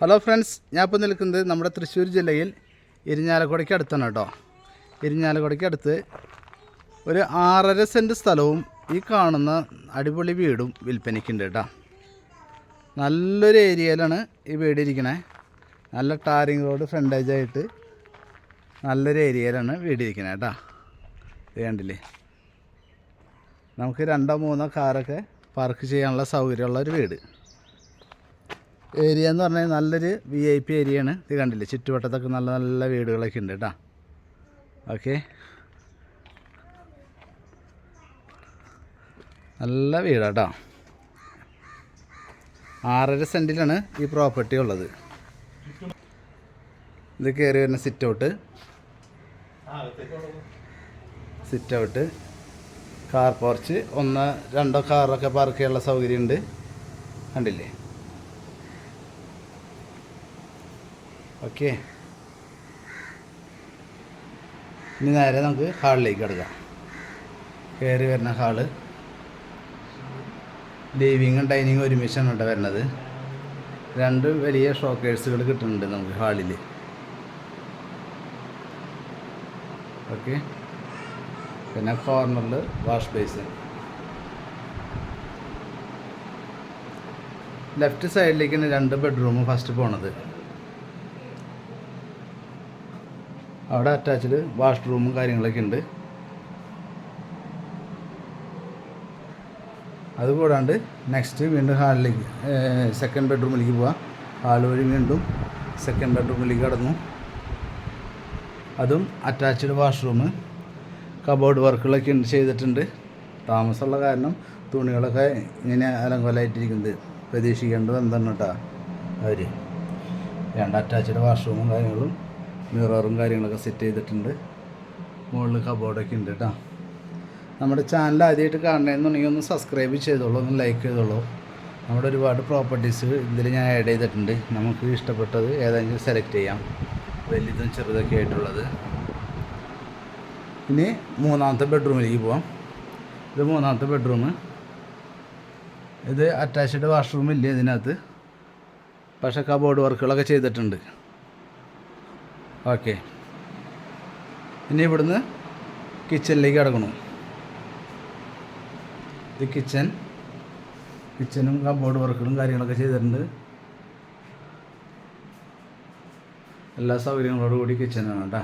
Hello friends ഞാൻ ഇപ്പോൾ നിൽക്കുന്നത് നമ്മുടെ തൃശ്ശൂർ ജില്ലയിൽ ഇരിഞ്ഞാലക്കുടയ്ക്ക് അടുത്താണ് കേട്ടോ. ഇരിഞ്ഞാലക്കുടയ്ക്ക് അടുത്ത് ഒരു ആറര സെന്റ് സ്ഥലവും ഈ കാണുന്ന അടിപൊളി വീടും വിൽപ്പനയ്ക്കുണ്ട് കേട്ടോ. നല്ലൊരു ഏരിയയിലാണ് ഈ വീട് ഇരിക്കണേ. നല്ല ടാറിങ് റോഡ് ഫ്രണ്ടേജായിട്ട് നല്ലൊരു ഏരിയയിലാണ് വീട് ഇരിക്കണേ കേട്ടോ. വേണ്ടില്ലേ നമുക്ക് രണ്ടോ മൂന്നോ കാറൊക്കെ പാർക്ക് ചെയ്യാനുള്ള സൗകര്യമുള്ള ഒരു വീട്. ഏരിയ എന്ന് പറഞ്ഞാൽ നല്ലൊരു വി ഐ പി ഏരിയയാണ് ഇത് കണ്ടില്ലേ? ചുറ്റുവട്ടത്തൊക്കെ നല്ല നല്ല വീടുകളൊക്കെ ഉണ്ട് കേട്ടോ. ഓക്കെ നല്ല വീടാട്ടോ ആറര സെന്റിലാണ് ഈ പ്രോപ്പർട്ടി ഉള്ളത്. ഇത് കയറി വരുന്ന sit out sit out car porch ഒന്ന് രണ്ടോ കാറൊക്കെ പാർക്ക് ചെയ്യാനുള്ള സൗകര്യമുണ്ട്. കണ്ടില്ലേ? ഓക്കെ. ഇനി നേരെ നമുക്ക് ഹാളിലേക്ക് കിടക്കാം. കയറി വരുന്ന ഹാൾ. ലിവിങ്ങും ഡൈനിങ്ങും ഒരുമിച്ചാണ് ഇവിടെ വരുന്നത് രണ്ട് വലിയ ഷോക്കേഴ്സുകൾ കിട്ടുന്നുണ്ട് നമുക്ക് ഹാളിൽ ഓക്കെ. പിന്നെ കോർണറിൽ വാഷ് ബേസിൻ ലെഫ്റ്റ് സൈഡിലേക്കാണ് രണ്ട് ബെഡ്റൂം ഫസ്റ്റ് പോണത്. അവിടെ അറ്റാച്ച്ഡ് വാഷ്റൂമും കാര്യങ്ങളൊക്കെ ഉണ്ട്. അതുകൂടാണ്ട് നെക്സ്റ്റ് വീണ്ടും ഹാളിലേക്ക് സെക്കൻഡ് ബെഡ്റൂമിലേക്ക് പോവാം. ഹാൾ വഴി വീണ്ടും സെക്കൻഡ് ബെഡ്റൂമിലേക്ക് കടന്നു. അതും അറ്റാച്ച്ഡ് വാഷ്റൂം കബോർഡ് വർക്കുകളൊക്കെ ചെയ്തിട്ടുണ്ട്. താമസമുള്ള കാരണം തുണികളൊക്കെ ഇങ്ങനെ അലങ്കോലായിട്ടിരിക്കുന്നത്. പ്രതീക്ഷിക്കേണ്ടത് എന്താണ് കേട്ടോ അവർ രണ്ട് അറ്റാച്ച്ഡ് വാഷ്റൂമും കാര്യങ്ങളും മിററും കാര്യങ്ങളൊക്കെ സെറ്റ് ചെയ്തിട്ടുണ്ട്. മുകളിൽ കബോർഡൊക്കെ ഉണ്ട് കേട്ടോ നമ്മുടെ ചാനൽ ആദ്യമായിട്ട് കാണണമെന്നുണ്ടെങ്കിൽ ഒന്ന് സബ്സ്ക്രൈബ് ചെയ്തോളൂ ഒന്ന് ലൈക്ക് ചെയ്തോളൂ. നമ്മുടെ ഒരുപാട് പ്രോപ്പർട്ടീസ് ഇതിൽ ഞാൻ ആഡ് ചെയ്തിട്ടുണ്ട്. നമുക്ക് ഇഷ്ടപ്പെട്ടത് ഏതെങ്കിലും സെലക്ട് ചെയ്യാം. വലുതും ചെറുതൊക്കെ ആയിട്ടുള്ളത്. ഇനി മൂന്നാമത്തെ ബെഡ്റൂമിലേക്ക് പോവാം. ഇത് മൂന്നാമത്തെ ബെഡ്റൂം ഇത് അറ്റാച്ച്ഡ് വാഷ്റൂം ഇല്ല ഇതിനകത്ത്. പക്ഷേ കബോർഡ് വർക്കുകളൊക്കെ ചെയ്തിട്ടുണ്ട്. ഓക്കെ. ഇനി ഇവിടുന്ന് കിച്ചണിലേക്ക് കിടക്കണം. ഇത് കിച്ചൺ കിച്ചനും കബോർഡ് വർക്കുകളും കാര്യങ്ങളൊക്കെ ചെയ്തിട്ടുണ്ട്. എല്ലാ സൗകര്യങ്ങളോട് കൂടി കിച്ചനാണ് കേട്ടോ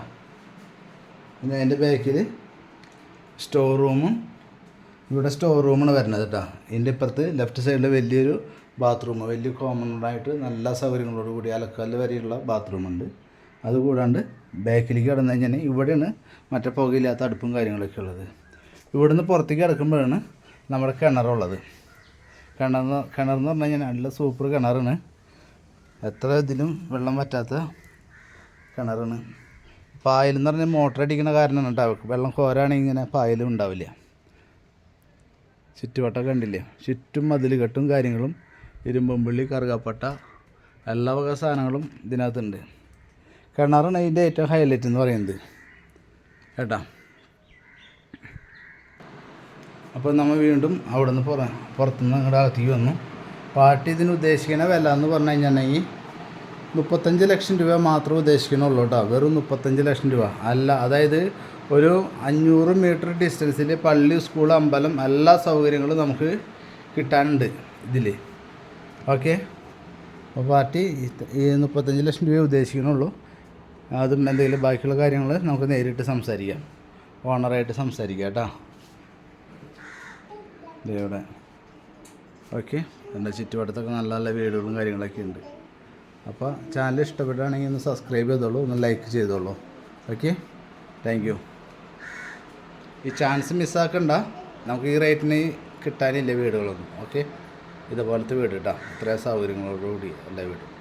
പിന്നെ അതിന്റെ ബാക്കിൽ സ്റ്റോർ റൂമും ഇവിടെ സ്റ്റോർ റൂമാണ് വരുന്നത് കേട്ടോ ഇതിന്റെ ഇപ്പുറത്ത് ലെഫ്റ്റ് സൈഡിൽ വലിയൊരു ബാത്റൂം വലിയ കോമൺ ആയിട്ട് നല്ല സൗകര്യങ്ങളോട് കൂടി അലക്കല്ല് വരെയുള്ള ബാത്റൂമുണ്ട് അതുകൂടാണ്ട് ബാക്കിലേക്ക് കിടന്നു കഴിഞ്ഞാൽ ഇവിടെയാണ് മറ്റേ പുകയില്ലാത്ത അടുപ്പും കാര്യങ്ങളൊക്കെ ഉള്ളത്. ഇവിടുന്ന് പുറത്തേക്ക് കിടക്കുമ്പോഴാണ് നമ്മുടെ കിണറുള്ളത് കിണർ കിണറെന്ന് പറഞ്ഞു കഴിഞ്ഞാൽ നല്ല സൂപ്പർ കിണറാണ്. എത്ര ഇതിലും വെള്ളം പറ്റാത്ത കിണറാണ്. പായലെന്ന് പറഞ്ഞാൽ മോട്ടർ അടിക്കുന്ന കാരണമാണ് ഉണ്ടാവുക വെള്ളം കോരാണെങ്കിൽ ഇങ്ങനെ പായലും ഉണ്ടാവില്ല. ചുറ്റുവട്ടം കണ്ടില്ലേ? ചുറ്റും മതിൽ കെട്ടും കാര്യങ്ങളും ഇരുമ്പുള്ളി കറുകപ്പട്ട എല്ലാ വക സാധനങ്ങളും ഇതിനകത്തുണ്ട്. കിണറാണ് അതിന്റെ ഏറ്റവും ഹൈലൈറ്റ് എന്ന് പറയുന്നത്. കേട്ടാ? അപ്പോൾ നമ്മൾ വീണ്ടും അവിടെ നിന്ന് പുറ പുറത്തുനിന്ന് അങ്ങോട്ട് അകത്തേക്ക് വന്നു. പാർട്ടി ഇതിന് ഉദ്ദേശിക്കുന്ന വില എന്ന് പറഞ്ഞു കഴിഞ്ഞിട്ടുണ്ടെങ്കിൽ മുപ്പത്തഞ്ച് ലക്ഷം രൂപ മാത്രമേ ഉദ്ദേശിക്കണുള്ളൂ കേട്ടോ. വെറും മുപ്പത്തഞ്ച് ലക്ഷം രൂപ. അല്ല അതായത് ഒരു അഞ്ഞൂറ് മീറ്റർ ഡിസ്റ്റൻസിൽ പള്ളി സ്കൂൾ അമ്പലം എല്ലാ സൗകര്യങ്ങളും നമുക്ക് കിട്ടാനുണ്ട് ഇതിൽ ഓക്കെ? അപ്പോൾ പാർട്ടി ഈ മുപ്പത്തഞ്ച് ലക്ഷം രൂപ ഉദ്ദേശിക്കണുള്ളൂ അതും എന്തെങ്കിലും ബാക്കിയുള്ള കാര്യങ്ങൾ നമുക്ക് നേരിട്ട് സംസാരിക്കാം. ഓണറായിട്ട് സംസാരിക്കാം കേട്ടോ. ഇവിടെ. ഓക്കെ. എന്റെ ചുറ്റുവട്ടത്തൊക്കെ നല്ല നല്ല വീടുകളും കാര്യങ്ങളൊക്കെ ഉണ്ട്. അപ്പോൾ ചാനൽ ഇഷ്ടപ്പെടുകയാണെങ്കിൽ ഒന്ന് സബ്സ്ക്രൈബ് ചെയ്തോളൂ ഒന്ന് ലൈക്ക് ചെയ്തോളൂ. ഓക്കെ. Thank you. ഈ ചാൻസ് മിസ്സാക്കണ്ട. നമുക്ക് ഈ റേറ്റിന് കിട്ടാനില്ല വീടുകളൊന്നും. ഓക്കെ. ഇതുപോലത്തെ വീട് കേട്ടോ. ഇത്രയും സൗകര്യങ്ങളോടുകൂടി എല്ലാ വീടും.